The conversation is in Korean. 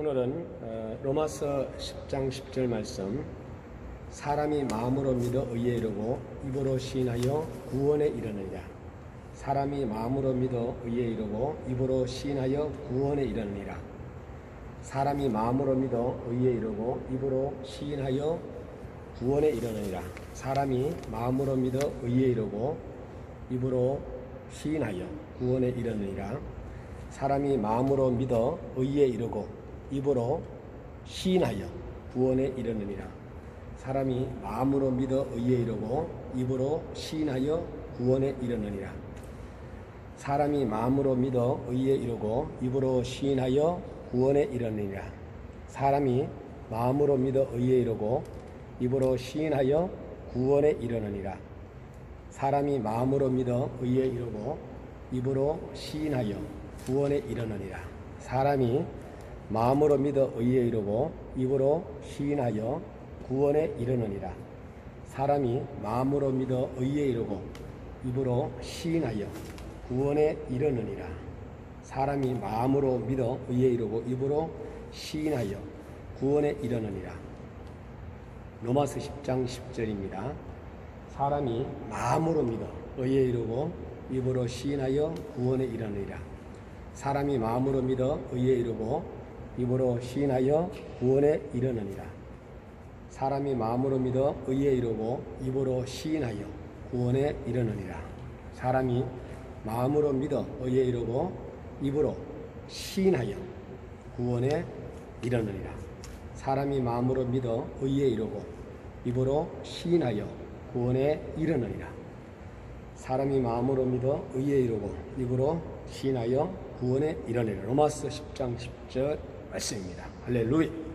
오늘은 어, 로마서 10장 10절 말씀 사람이 마음으로 믿어 의에 이르고 입으로 시인하여 구원에 이르느니라. 사람이 마음으로 믿어 의에 이르고 입으로 시인하여 구원에 이르느니라. 사람이 마음으로 믿어 의에 이르고 입으로 시인하여 구원에 이르느니라. 사람이 마음으로 믿어 의에 이르고 입으로 시인하여 구원에 이르느니라. 사람이 마음으로 믿어 의에 이르고 입으로 시인하여 구원에 이르느니라. 사람이 마음으로 믿어 의에 이르고 입으로 시인하여 구원에 이르느니라. 사람이 마음으로 믿어 의에 이르고 입으로 시인하여 구원에 이르느니라. 사람이 마음으로 믿어 의에 이르고 입으로 시인하여 구원에 이르느니라. 사람이 마음으로 믿어 의에 이르고 입으로 시인하여 구원에 이르느니라. 사람이 마음으로 믿어 의에 이르고 입으로 시인하여 구원에 이르느니라 사람이 마음으로 믿어 의에 이르고 입으로 시인하여 구원에 이르느니라 사람이 마음으로 믿어 의에 이르고 입으로 시인하여 구원에 이르느니라 로마서 10장 10절입니다. 사람이 마음으로 믿어 의에 이르고 입으로 시인하여 구원에 이르느니라. 사람이 마음으로 믿어 의에 이르고 입으로 시인하여 구원에 이르느니라. 사람이 마음으로 믿어 의에 이르고 입으로 시인하여 구원에 이르느니라. 사람이 마음으로 믿어 의에 이르고 입으로 시인하여 구원에 이르느니라. 사람이 마음으로 믿어 의에 이르고 입으로 시인하여 구원에 이르느니라. 사람이 마음으로 믿어 의에 이르고 입으로 시인하여 구원에 이르느니라. 로마서 10장 10절 말씀입니다. 할렐루야.